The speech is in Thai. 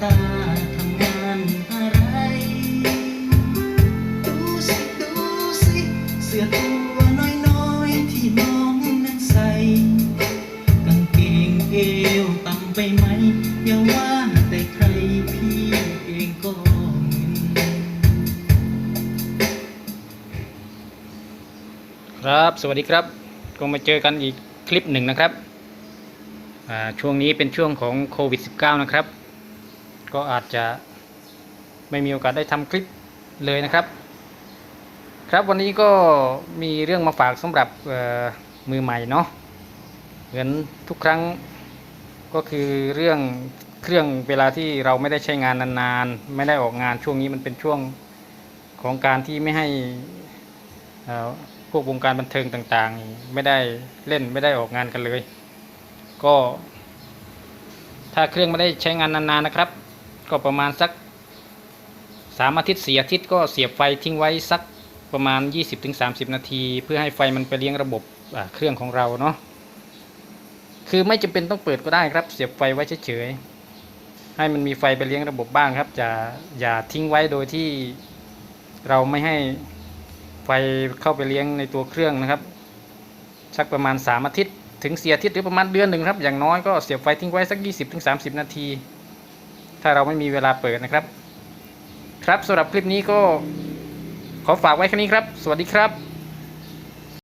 ครับสวัสดีครับก็มาเจอกันอีกคลิปหนึ่งนะครับช่วงนี้เป็นช่วงของโควิด -19 นะครับ ก็อาจจะไม่มีโอกาสได้ทำคลิปเลยนะครับ ครับวันนี้ก็มีเรื่องมาฝากสำหรับมือใหม่เนาะเหมือนทุกครั้งก็คือเรื่องเครื่องเวลาที่เราไม่ได้ใช้งานนานๆ ไม่ได้ออกงานช่วงนี้มันเป็นช่วงของการที่ไม่ให้พวกวงการบันเทิงต่างๆ ไม่ได้เล่นไม่ได้ออกงานกันเลย ก็ ถ้าเครื่องไม่ได้ใช้งานนานๆนะครับ ก็ประมาณสักสามอาทิตย์สี่อาทิตย์ก็เสียบไฟทิ้งไว้สักประมาณ 20-30 นาที เพื่อให้ไฟมันไปเลี้ยงระบบเครื่องของเราเนาะคือไม่จำเป็นต้องเปิดก็ได้ครับ เสียบไฟไว้เฉยๆให้มันมีไฟไปเลี้ยงระบบบ้างครับจะอย่าทิ้งไว้โดยที่เราไม่ให้ไฟเข้าไปเลี้ยงในตัวเครื่องนะครับ สักประมาณ 3 อาทิตย์ ถึงเสียอาทิตย์หรือประมาณเดือนหนึ่งครับอย่างน้อยก็เสียบไฟทิ้งไว้สัก 20-30 นาที ถ้าเราไม่มีเวลาเปิดนะครับ ครับสำหรับคลิปนี้ก็ขอฝากไว้แค่นี้ครับ สวัสดีครับ